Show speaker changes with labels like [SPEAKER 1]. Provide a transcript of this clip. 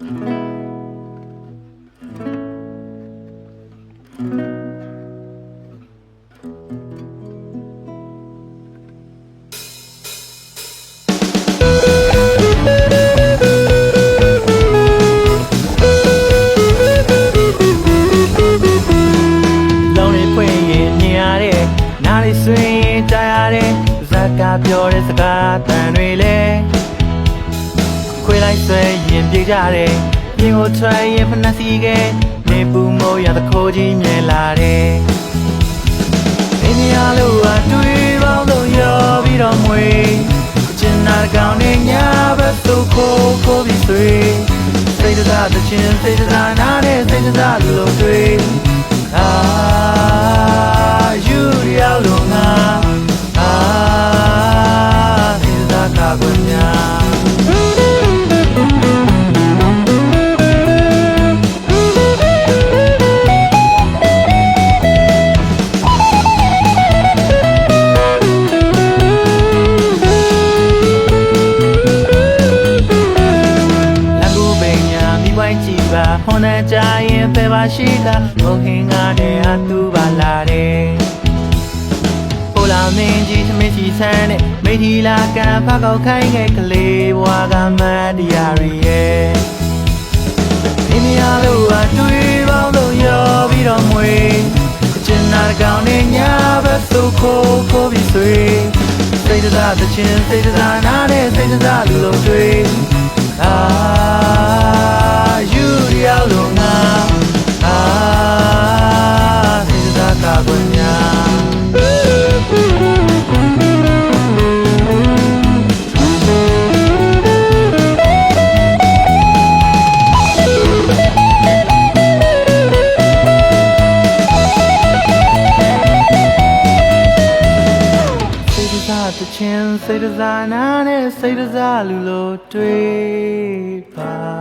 [SPEAKER 1] ဆွင်ရင်ကြားရတဲ့ဇက်ကပြောတဲ့စကားတန်တွေလဲ ခွေလိုက်ဆွဲရင်ပြေကြတဲ့ပြင်ကိုထွက်ရင်ဖနှက်စီကနေပူမိုးရတဲ့ခိုးကြီးမြင်လာတဲ့အင်းရလို့အတွေ့ပေါင်းလို့ရောပြီးတော့မွေကျင်နာကောင်နဲ့ညာဘက်သို့ခိုးခိုးပြီးဆွေစိတ်တသာတချင်းစိတ်တသာနာနဲ့စိတ်တသာလို့တွေ့ မိပွိုင်းကြည့်ပါဟွန်နဲ့ကြရင်ဖဲပါရှိတာဘုံဟင်းကားတဲ့ဟာသူပါလာတယ်ဟိုလာမင်းကြီးသမင်းကြီးဆန်းနဲ့မိထီလာကံဖကောက်ခိုင်းခဲ့ကလေးဘွားကမတ်တရားရီရဲ့မိမရလို့အတွေ့ပေါင်းလို့ရောပြီးတော့မွေကျင်နာကောင်နဲ့ညာဘက်သို့ခိုးခိုးပြီးဆွေစိတ်တသာတချင်းစိတ်တသာနာနဲ့စိတ်တသာလူလုံးတွေ့ ချင်းစိတ်တစားနာနဲ့စိတ်တစားလူလိုတွေ့ပါအာ